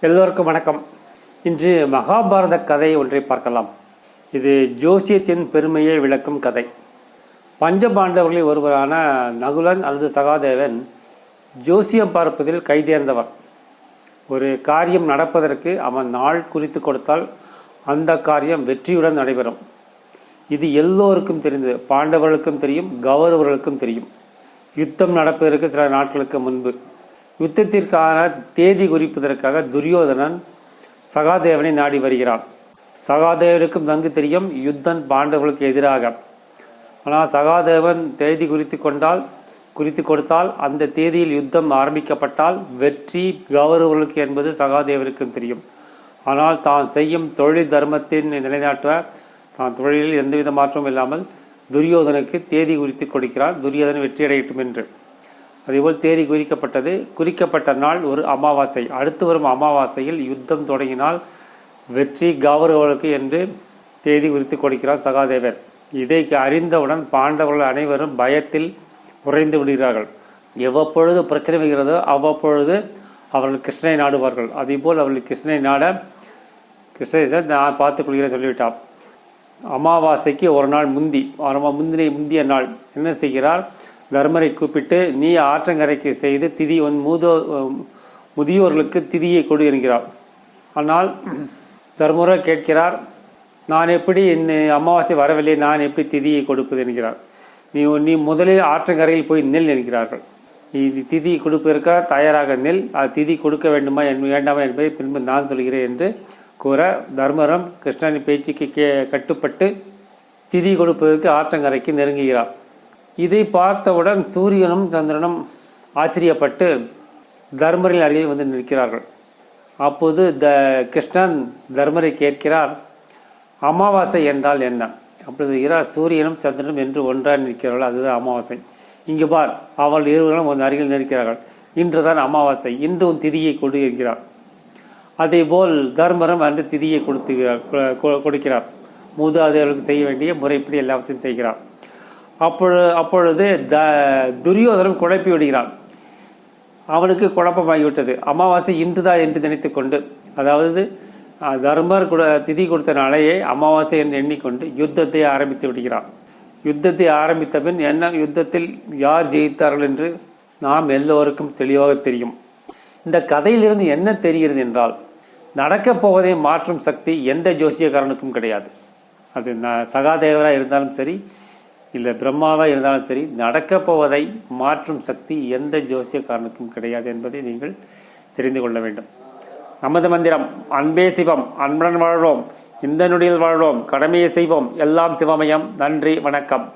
எல்லோருக்கும் வணக்கம். இன்று மகாபாரத கதை ஒன்றை பார்க்கலாம். இது ஜோசியத்தின் பெருமையை விளக்கும் கதை. பஞ்சபாண்டவர்களில் ஒருவரான நகுலன் அல்லது சகாதேவன் ஜோசியம் பார்ப்பதில் கைதேர்ந்தவர் ஒரு காரியம் நடப்பதற்கு அவன் நாள் குறித்து கொடுத்தால் அந்த காரியம் வெற்றியுடன் நடைபெறும். இது எல்லோருக்கும் தெரிந்தது. பாண்டவர்களுக்கும் தெரியும் கௌரவர்களுக்கும் தெரியும். யுத்தம் நடப்பதற்கு சில நாட்களுக்கு முன்பு. யுத்தத்திற்கான தேதி குறிப்பதற்காக துரியோதனன் சகாதேவனை நாடி வருகிறான். சகாதேவனுக்கும் நன்கு தெரியும் யுத்தன் பாண்டவர்களுக்கு எதிராக. ஆனால் சகாதேவன் தேதி குறித்து கொண்டால் குறித்து கொடுத்தால் அந்த தேதியில் யுத்தம் ஆரம்பிக்கப்பட்டால் வெற்றி கௌரவர்களுக்கு என்பது சகாதேவனுக்கும் தெரியும். ஆனால் தான் செய்யும் தொழில் தர்மத்தின் நிலைநாட்ட தான் தொழிலில் எந்தவித மாற்றமும் இல்லாமல் துரியோதனுக்கு தேதி குறித்து கொடுக்கிறார் துரியோதனன் வெற்றியடையட்டும் என்று. அதேபோல் தேதி குறிக்கப்பட்டது குறிக்கப்பட்ட நாள் ஒரு அமாவாசை. அடுத்து வரும் அமாவாசையில் யுத்தம் தொடங்கினால் வெற்றி கௌரவர்களுக்கு என்று தேதி குறித்து கொடுக்கிறார் சகாதேவர். இதை அறிந்தவுடன் பாண்டவர்கள் அனைவரும் பயத்தில் உறைந்து விடுகிறார்கள். எவ்வப்பொழுது பிரச்சனை வருகிறதோ அவ்வப்பொழுது அவர்கள் கிருஷ்ணனை நாடுவார்கள். அதேபோல் அவர்கள் கிருஷ்ணனை நாட கிருஷ்ணேசன் நான் பார்த்துக் கொள்கிறேன் சொல்லிவிட்டார். அமாவாசைக்கு ஒரு நாள் முந்தி அமா- முந்திய நாள் என்ன செய்கிறார்? தர்மரை கூப்பிட்டு நீ ஆற்றங்கரைக்கு செய்து திதி உன் மூதோ முதியோர்களுக்கு திதியை கொடு என்கிறார் ஆனால் தர்மரை கேட்கிறார் நான் எப்படி என் அமாவாசை வரவில்லை நான் எப்படி திதியை கொடுப்பது என்கிறார். நீ நீ முதலில் ஆற்றங்கரையில் போய் நெல் என்கிறார்கள். நீ திதி கொடுப்பதற்காக தயாராக நெல் அது திதி கொடுக்க வேண்டுமா என் வேண்டாமா என்பதை பின்பு நான் சொல்கிறேன் என்று கூற தர்மரம் கிருஷ்ணனின் பேச்சுக்கு கே கட்டுப்பட்டு திதி கொடுப்பதற்கு ஆற்றங்கரைக்கு நெருங்குகிறார். இதை பார்த்தவுடன் சூரியனும் சந்திரனும் ஆச்சரியப்பட்டு தர்மரின் அருகில் வந்து நிற்கிறார்கள். அப்போது த கிருஷ்ணன் தர்மரை கேட்கிறார் அமாவாசை என்றால் என்ன? அப்படி சொல்கிறார் சூரியனும் சந்திரனும் என்று ஒன்றாக நிற்கிறார்கள். அதுதான் அமாவாசை. இங்கு பார் அவள் இருவர்களும் உன் அருகில் நிற்கிறார்கள். இன்றுதான் அமாவாசை. இன்று உன் திதியை கொடு என்கிறார். அதேபோல் தர்மரம் அன்று திதியை கொடுத்துகிறார் கொ- கொ- கொடுக்கிறார். மூதாதையர்களுக்கு செய்ய வேண்டிய முறைப்படி எல்லாவற்றையும் செய்கிறார். அப்பொழு அப்பொழுது த துரியோதனன் குழப்பி விடுகிறான். அவனுக்கு குழப்பமாகிவிட்டது. அமாவாசை இன்றுதான் என்று நினைத்து கொண்டு அதாவது தர்மர் கூட திதி கொடுத்த நாளையே அமாவாசை என்று எண்ணிக்கொண்டு யுத்தத்தை ஆரம்பித்து விடுகிறான். யுத்தத்தை ஆரம்பித்த பின் என்ன யுத்தத்தில் யார் ஜெயித்தார்கள் என்று நாம் எல்லோருக்கும் தெளிவாக தெரியும். இந்த கதையிலிருந்து என்ன தெரிகிறது என்றால் நடக்கப் போவதை மாற்றும் சக்தி எந்த ஜோசியக்காரனுக்கும் கிடையாது. அது ந சகாதேவராக இருந்தாலும் சரி இல்லை பிரம்மாவாக இருந்தாலும் சரி நடக்கப் போவதை மாற்றும் சக்தி எந்த ஜோசியக்காரனுக்கும் கிடையாது என்பதை நீங்கள் தெரிந்து கொள்ள வேண்டும். நமது மந்திரம் அன்பே சிவம் அன்புடன் வாழ்வோம் இந்த நொடியில் வாழ்வோம் கடமையை செய்வோம். எல்லாம் சிவமயம். நன்றி வணக்கம்.